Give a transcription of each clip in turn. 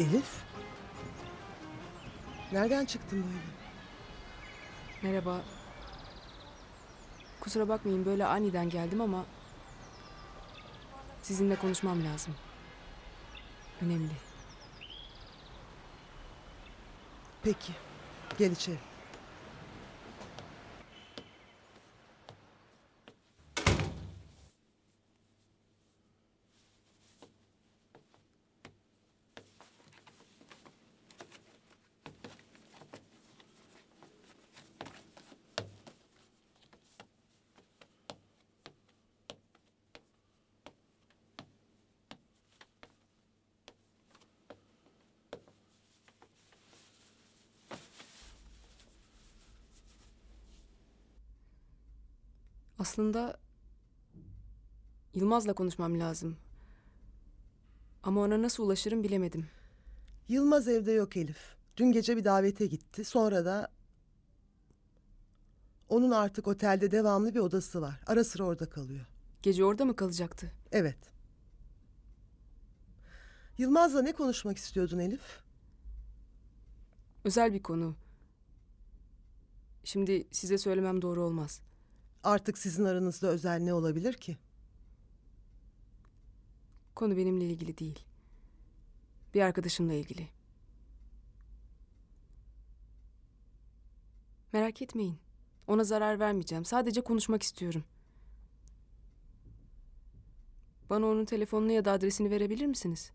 Elif? Nereden çıktın böyle? Merhaba. Kusura bakmayın böyle aniden geldim ama sizinle konuşmam lazım. Önemli. Peki. Gel içeri. Aslında Yılmaz'la konuşmam lazım. Ama ona nasıl ulaşırım bilemedim. Yılmaz evde yok Elif. Dün gece bir davete gitti. Sonra da... Onun artık otelde devamlı bir odası var. Ara sıra orada kalıyor. Gece orada mı kalacaktı? Evet. Yılmaz'la ne konuşmak istiyordun Elif? Özel bir konu. Şimdi size söylemem doğru olmaz. Artık sizin aranızda özel ne olabilir ki? Konu benimle ilgili değil. Bir arkadaşımla ilgili. Merak etmeyin. Ona zarar vermeyeceğim. Sadece konuşmak istiyorum. Bana onun telefonunu ya da adresini verebilir misiniz?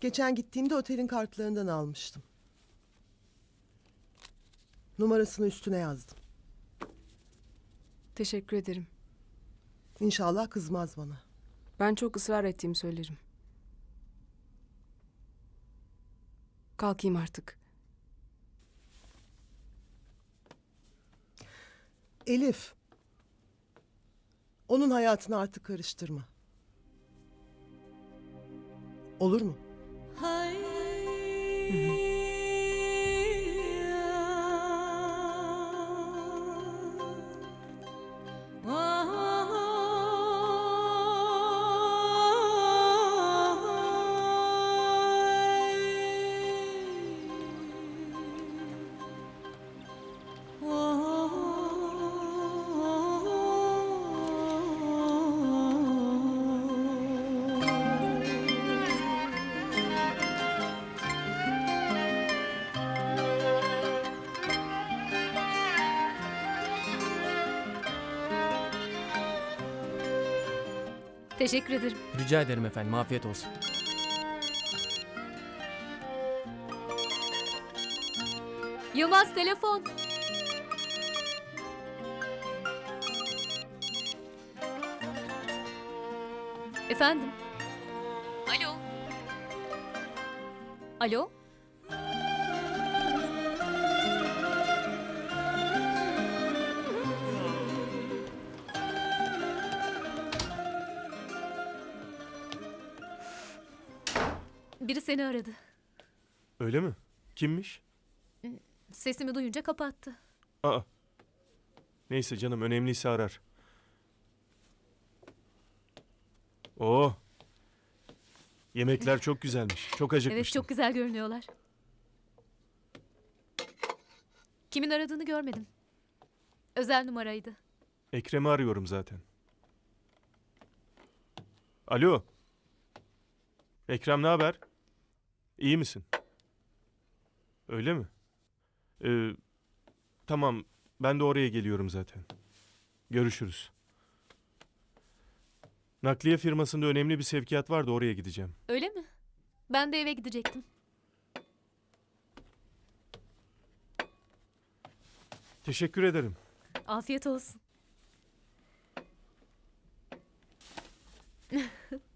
Geçen gittiğimde otelin kartlarından almıştım. Numarasını üstüne yazdım. Teşekkür ederim. İnşallah kızmaz bana. Ben çok ısrar ettiğimi söylerim. Kalkayım artık. Elif. Onun hayatını artık karıştırma. Olur mu? Mm-hmm. Teşekkür ederim. Rica ederim efendim. Afiyet olsun. Yılmaz telefon. Efendim? Alo. Alo? Biri seni aradı. Öyle mi? Kimmiş? Sesimi duyunca kapattı. Aa. Neyse canım önemliyse arar. Oo. Yemekler çok güzelmiş. Çok acıkmıştım. Evet çok güzel görünüyorlar. Kimin aradığını görmedim. Özel numaraydı. Ekrem'i arıyorum zaten. Alo. Ekrem ne haber? İyi misin? Öyle mi? Ee, tamam. Ben de oraya geliyorum zaten. Görüşürüz. Nakliye firmasında önemli bir sevkiyat var da oraya gideceğim. Öyle mi? Ben de eve gidecektim. Teşekkür ederim. Afiyet olsun.